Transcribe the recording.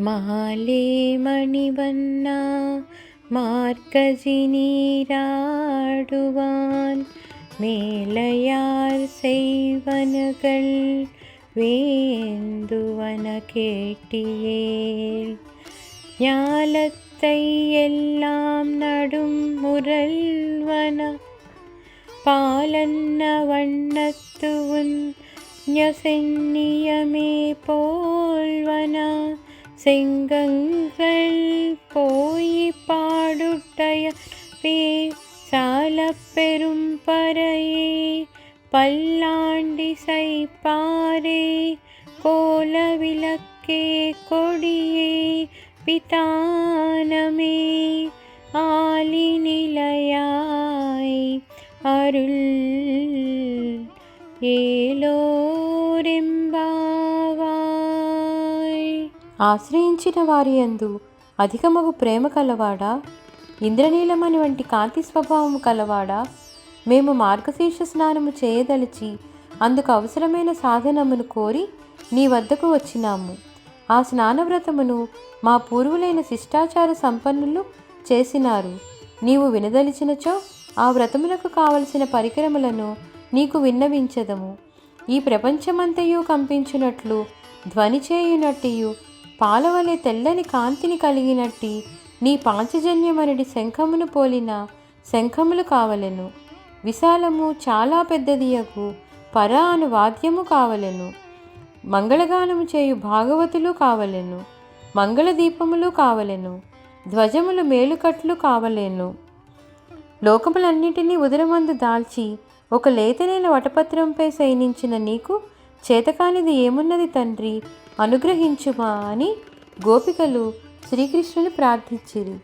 മാലേ മണിവന്ന മാർക്കജിനീരാടുവാൻ മേലയാർ ചെയ്വനകൾ വേന്തുവന കേട്ടിയേൽ. ഞാലത്തൈയെല്ലാം നടും മുരൽവന പാലന്ന വണ്ണത്തുവൻ ഞസന്നിയമേ പോ செங்கங்கள் போய் பாடுட்டயவே சால பெரும் பறையே பல்லாண்டி சைப்பாரே கோல விளக்கே கொடியே பிதானமே ஆலி நிலையாய் அருள். ஏலோரெம்பா ఆశ్రయించిన వారి యందు అధికమగు ప్రేమ కలవాడా? ఇంద్రనీలమని వంటి కాంతి స్వభావము కలవాడా? మేము మార్గశీర్ష స్నానము చేయదలిచి అందుకు అవసరమైన సాధనమును కోరి నీ వద్దకు వచ్చినాము. ఆ స్నానవ్రతమును మా పూర్వులైన శిష్టాచార సంపన్నులు చేసినారు. నీవు వినదలిచినచో ఆ వ్రతములకు కావలసిన పరికరములను నీకు విన్నవించదము. ఈ ప్రపంచమంతయు కంపించునట్లు ధ్వని చేయునట్టియు పాలవలె తెల్లని కాంతిని కలిగినట్టి నీ పాంచజన్యమనడి శంఖమును పోలిన శంఖములు కావలెను. విశాలము చాలా పెద్దదియకు పర అను వాద్యము కావలెను. మంగళగానము చేయు భాగవతులు కావలెను. మంగళదీపములు కావలెను. ధ్వజములు మేలుకట్లు కావలేను. లోకములన్నిటినీ ఉదరమందు దాల్చి ఒక లేతనైన వటపత్రంపై శయనించిన నీకు చేతకానిది ఏమున్నది తండ్రి? అనుగ్రహించుమా అని గోపికలు శ్రీకృష్ణుని ప్రార్థించిరి.